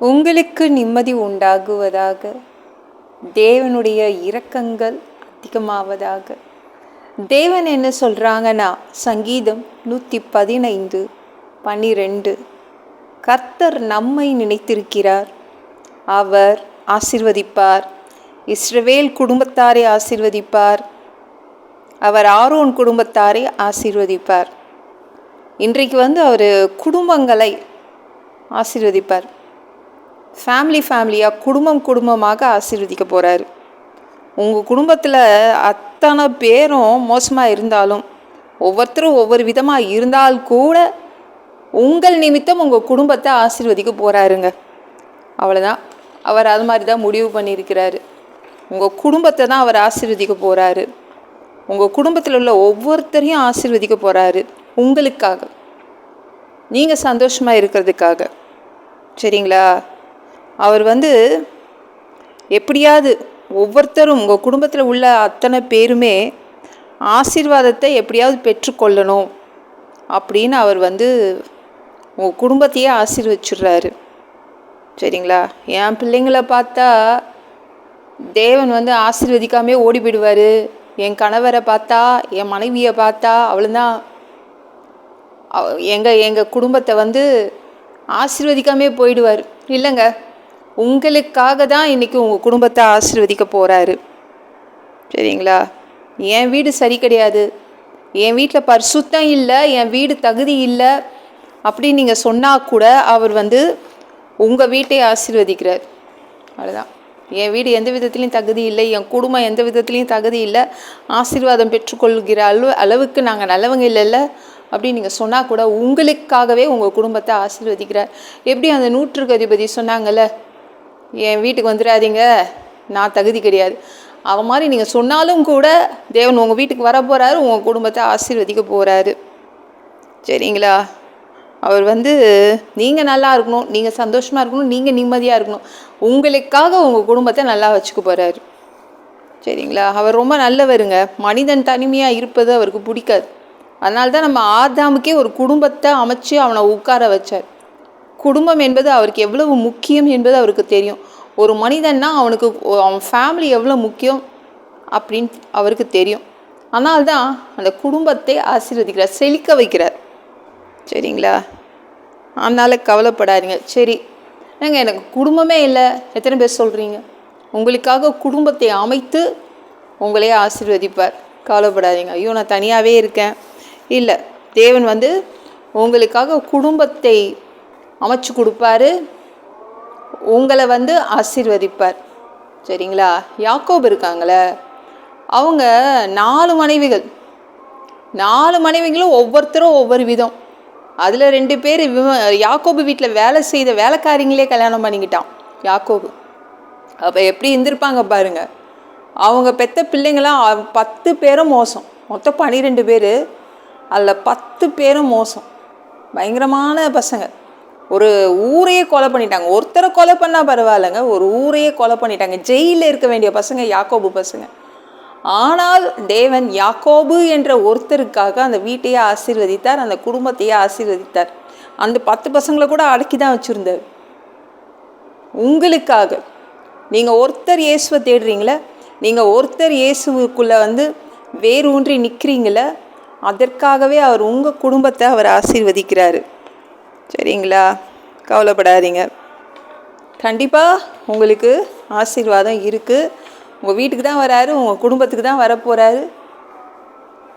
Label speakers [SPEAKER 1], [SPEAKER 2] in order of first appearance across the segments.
[SPEAKER 1] உங்களுக்கு நிம்மதி உண்டாகுவதாக. தேவனுடைய இரக்கங்கள் அதிகமாவதாக. தேவன் என்ன சொல்கிறாங்கன்னா சங்கீதம் நூற்றி பதினைந்து பன்னிரெண்டு. கர்த்தர் நம்மை நினைத்திருக்கிறார். அவர் ஆசிர்வதிப்பார். இஸ்ரவேல் குடும்பத்தாரை ஆசிர்வதிப்பார். அவர் ஆரோன் குடும்பத்தாரை ஆசிர்வதிப்பார். இன்றைக்கு வந்து அவர் குடும்பங்களை ஆசீர்வதிப்பார். ஃபேமிலி ஃபேமிலியாக குடும்பம் குடும்பமாக ஆசீர்வதிக்க போகிறாரு உங்கள் குடும்பத்தில் அத்தனை பேரும் மோசமாக இருந்தாலும் ஒவ்வொருத்தரும் ஒவ்வொரு விதமாக இருந்தால் கூட உங்கள் நிமித்தம் உங்கள் குடும்பத்தை ஆசீர்வதிக்க போகிறாருங்க அவ்வளோதான் அவர் அது மாதிரி தான் முடிவு பண்ணியிருக்கிறாரு. உங்கள் குடும்பத்தை தான் அவர் ஆசீர்வதிக்க போகிறாரு உங்கள் குடும்பத்தில் உள்ள ஒவ்வொருத்தரையும் ஆசீர்வதிக்க போகிறாரு உங்களுக்காக. நீங்கள் சந்தோஷமாக இருக்கிறதுக்காக. சரிங்களா? அவர் வந்து எப்படியாவது ஒவ்வொருத்தரும் உங்கள் குடும்பத்தில் உள்ள அத்தனை பேருமே ஆசீர்வாதத்தை எப்படியாவது பெற்றுக்கொள்ளணும் அப்படின்னு அவர் வந்து உங்கள் குடும்பத்தையே ஆசீர்வச்சிடுறாரு. சரிங்களா? என் பிள்ளைங்களை பார்த்தா தேவன் வந்து ஆசீர்வதிக்காமே ஓடி போயிடுவார். என் கணவரை பார்த்தா என் மனைவியை பார்த்தா அவ்வளோதான் எங்கள் எங்கள் குடும்பத்தை வந்து ஆசீர்வதிக்காமே போயிடுவார். இல்லைங்க. உங்களுக்காக தான் இன்றைக்கி உங்கள் குடும்பத்தை ஆசீர்வதிக்க போகிறாரு சரிங்களா? என் வீடு சரி கிடையாது. என் வீட்டில் பரிசுத்தம் இல்லை என் வீடு தகுதி இல்லை அப்படின்னு நீங்கள் சொன்னால் கூட அவர் வந்து உங்கள் வீட்டை ஆசீர்வதிக்கிறார். அவ்வளோதான் என் வீடு எந்த விதத்துலேயும் தகுதி இல்லை என் குடும்பம் எந்த விதத்துலேயும் தகுதி இல்லை ஆசீர்வாதம் பெற்றுக்கொள்கிற அளவு அளவுக்கு நாங்கள் நல்லவங்க இல்லைல்ல அப்படின்னு நீங்கள் சொன்னால் கூட உங்களுக்காகவே உங்கள் குடும்பத்தை ஆசீர்வதிக்கிறார். எப்படி அந்த நூற்றுக்கு அதிபதி சொன்னாங்கல்ல என் வீட்டுக்கு வந்துடாதீங்க. நான் தகுதி கிடையாது. அவ மாதிரி நீங்கள் சொன்னாலும் கூட தேவன் உங்கள் வீட்டுக்கு வர போகிறாரு உங்கள் குடும்பத்தை ஆசீர்வதிக்க போகிறாரு சரிங்களா? அவர் வந்து நீங்கள் நல்லா இருக்கணும் நீங்கள் சந்தோஷமாக இருக்கணும் நீங்கள் நிம்மதியாக இருக்கணும். உங்களுக்காக உங்கள் குடும்பத்தை நல்லா வச்சுக்க போகிறாரு சரிங்களா? அவர் ரொம்ப நல்லவருங்க. மனிதன் தனிமையாக இருப்பது அவருக்கு பிடிக்காது. அதனால தான் நம்ம ஆதாமுக்கே ஒரு குடும்பத்தை அமைச்சு அவனை உட்கார வச்சார். குடும்பம் என்பது அவருக்கு எவ்வளவு முக்கியம் என்பது அவருக்கு தெரியும். ஒரு மனிதன்னா அவனுக்கு அவன் ஃபேமிலி எவ்வளோ முக்கியம் அப்படின்னு அவருக்கு தெரியும். அதனால தான் அந்த குடும்பத்தை ஆசீர்வதிக்கிறார் செழிக்க வைக்கிறார். சரிங்களா? அதனால் கவலைப்படாதீங்க. சரி ஏங்க எனக்கு குடும்பமே இல்லை. எத்தனை பேர் சொல்கிறீங்க உங்களுக்காக குடும்பத்தை அமைத்து உங்களே ஆசீர்வதிப்பார். கவலைப்படாதீங்க. ஐயோ நான் தனியாகவே இருக்கேன். இல்லை தேவன் வந்து உங்களுக்காக குடும்பத்தை அமைச்சு கொடுப்பாரு. உங்களை வந்து ஆசீர்வதிப்பார். சரிங்களா? யாக்கோப் இருக்காங்களே? அவங்க நாலு மனைவிகள். நாலு மனைவிகளும் ஒவ்வொருத்தரும் ஒவ்வொரு விதம். அதில் ரெண்டு பேர் யாக்கோபு வீட்டில் வேலை செய்த வேலைக்காரிங்களே கல்யாணம் பண்ணிக்கிட்டான் யாக்கோபு. அப்போ எப்படி இருந்திருப்பாங்க பாருங்க. அவங்க பெத்த பிள்ளைங்களாம் பத்து பேரும் மோசம். மொத்தம் பன்னிரெண்டு பேர். அதில் பத்து பேரும் மோசம். பயங்கரமான பசங்க. ஒரு ஊரையே கொலை பண்ணிட்டாங்க. ஒருத்தரை கொலை பண்ணால் பரவாயில்லைங்க. ஒரு ஊரையே கொலை பண்ணிட்டாங்க. ஜெயிலில் இருக்க வேண்டிய பசங்க யாக்கோபு பசங்க. ஆனால் தேவன் யாக்கோபு என்ற ஒருத்தருக்காக அந்த வீட்டையே ஆசீர்வதித்தார் அந்த குடும்பத்தையே ஆசீர்வதித்தார். அந்த பத்து பசங்களை கூட அடக்கி தான் வச்சுருந்தார். உங்களுக்காக. நீங்கள் ஒருத்தர் இயேசுவை தேடுறீங்களே நீங்கள் ஒருத்தர் இயேசுக்குள்ளே வந்து வேறு ஊன்றி நிற்கிறீங்களே அதற்காகவே அவர் உங்கள் குடும்பத்தை அவர் ஆசீர்வதிக்கிறாரு. சரிங்களா? கவலைப்படாதீங்க. கண்டிப்பாக உங்களுக்கு ஆசீர்வாதம் இருக்குது உங்கள் வீட்டுக்கு தான் வராரு உங்கள் குடும்பத்துக்கு தான் வரப்போகிறாரு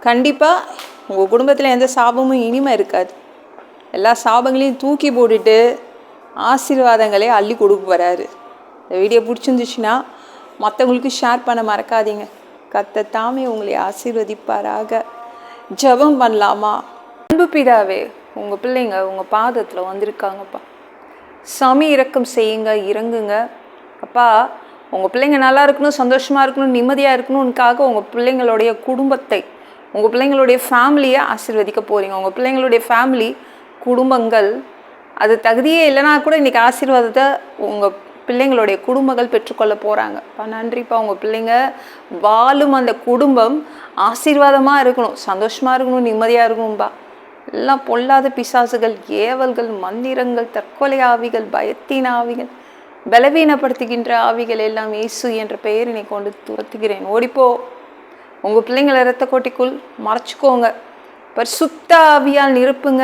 [SPEAKER 1] கண்டிப்பாக உங்கள் குடும்பத்தில் எந்த சாபமும் இனிமை இருக்காது. எல்லா சாபங்களையும் தூக்கி போட்டுட்டு ஆசீர்வாதங்களே அள்ளி கொடுக்க போகிறாரு இந்த வீடியோ பிடிச்சிருந்துச்சுன்னா மற்றவங்களுக்கு ஷேர் பண்ண மறக்காதீங்க. கத்த தாமே உங்களை ஆசீர்வதிப்பாராக. ஜெபம் பண்ணலாமா? அன்பு பிதாவே உங்கள் பிள்ளைங்க உங்கள் பாதத்தில் வந்திருக்காங்கப்பா. சாமி இறக்கம் செய்யுங்க இறங்குங்க. அப்பா உங்கள் பிள்ளைங்க நல்லா இருக்கணும் சந்தோஷமாக இருக்கணும் நிம்மதியாக இருக்கணும்னுக்காக உங்கள் பிள்ளைங்களுடைய குடும்பத்தை உங்கள் பிள்ளைங்களுடைய ஃபேமிலியை ஆசீர்வதிக்க போகிறீங்க உங்கள் பிள்ளைங்களுடைய ஃபேமிலி குடும்பங்கள் அது தகுதியே இல்லைனா கூட இன்றைக்கி ஆசீர்வாதத்தை உங்கள் பிள்ளைங்களுடைய குடும்பங்கள் பெற்றுக்கொள்ள போகிறாங்க இப்போ நன்றிப்பா. உங்கள் பிள்ளைங்க வாழும் அந்த குடும்பம் ஆசீர்வாதமாக இருக்கணும் சந்தோஷமாக இருக்கணும் நிம்மதியாக இருக்கணும்பா. எல்லாம் பொல்லாத பிசாசுகள் ஏவல்கள் மந்திரங்கள் தற்கொலை ஆவிகள் பயத்தின் ஆவிகள் பலவீனப்படுத்துகின்ற ஆவிகள் எல்லாம் இயேசு என்ற பெயரினை கொண்டு துரத்துகிறேன். ஓடிப்போ. உங்கள் பிள்ளைங்களை இரத்த கோட்டிக்குள் மறைச்சிக்கோங்க. பரிசுத்த ஆவியால் நிரப்புங்க.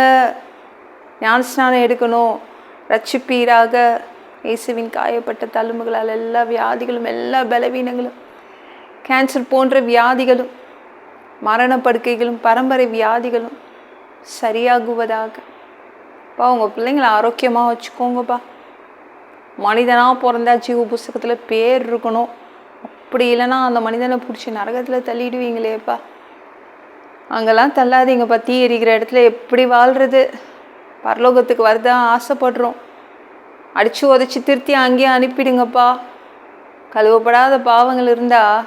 [SPEAKER 1] ஞானஸ்நானம் எடுக்கணும். ரட்சிப்பீராக இயேசுவின் காயப்பட்ட தழும்புகளால் எல்லா வியாதிகளும் எல்லா பலவீனங்களும் கேன்சர் போன்ற வியாதிகளும் மரண படுக்கைகளும் பரம்பரை வியாதிகளும் சரியாகுவதாகப்பா உங்கள் பிள்ளைங்களை ஆரோக்கியமாக வச்சுக்கோங்கப்பா. மனிதனாக பிறந்தா ஜீவ புஸ்தகத்தில் பேர் இருக்கணும். அப்படி இல்லைன்னா அந்த மனிதனை பிடிச்சி நரகத்தில் தள்ளிடுவீங்களேப்பா. அங்கெல்லாம் தள்ளாதீங்க பற்றி எரிக்கிற இடத்துல எப்படி வாழ்கிறது பரலோகத்துக்கு வரதான் ஆசைப்படுறோம். அடித்து உதச்சி திருத்தி அங்கேயே அனுப்பிடுங்கப்பா. கழுவப்படாத பாவங்கள் இருந்தால்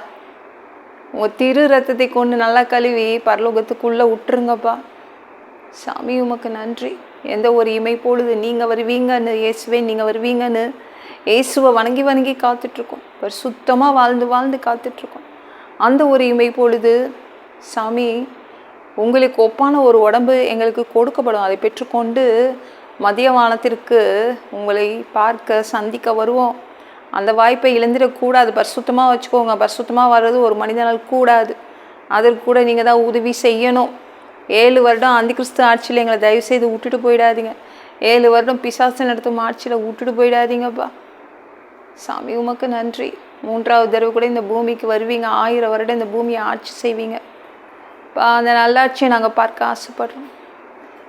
[SPEAKER 1] உங்கள் திரு ரத்தத்தை கொண்டு நல்லா கழுவி பரலோகத்துக்குள்ளே விட்டுருங்கப்பா. சாமி உமக்கு நன்றி. எந்த ஒரு இமை பொழுது நீங்கள் வருவீங்கன்னு இயேசுவே நீங்கள் வருவீங்கன்னு இயேசுவை வணங்கி வணங்கி காத்துட்ருக்கோம். ஒரு சுத்தமாக வாழ்ந்து வாழ்ந்து காத்துட்ருக்கோம். அந்த ஒரு இமை பொழுது சாமி உங்களுக்கு ஒப்பான ஒரு உடம்பு எங்களுக்கு கொடுக்கப்படும். அதை பெற்றுக்கொண்டு மதிய வானத்திற்கு உங்களை பார்க்க சந்திக்க வருவோம். அந்த வாய்ப்பை இழந்துடக்கூடாது. பரிசுத்தமாக வச்சுக்கோங்க. பரிசுத்தமாக வர்றது ஒரு மனிதனால் கூடாது. அதற்கு கூட நீங்கள் தான் உதவி செய்யணும். ஏழு வருடம் அந்த கிறிஸ்து ஆட்சியில் எங்களை தயவு செய்து விட்டுட்டு போயிடாதீங்க. ஏழு வருடம் பிசாசு நடத்தும் ஆட்சியில் விட்டுட்டு போயிடாதீங்கப்பா. சாமி உமக்கு நன்றி. மூன்றாவது தடவை கூட இந்த பூமிக்கு வருவீங்க. ஆயிரம் வருடம் இந்த பூமியை ஆட்சி செய்வீங்க. பா அந்த நல்லாட்சியை நாங்கள் பார்க்க ஆசைப்படுறோம்.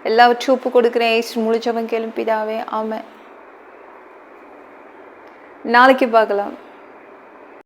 [SPEAKER 1] எல்லாவற்றையும் ஒப்பு கொடுக்குறேன். ஏசு முழிச்சவன் கேளும் பிதாவே. ஆமாம் நாளைக்கு பார்க்கலாம்.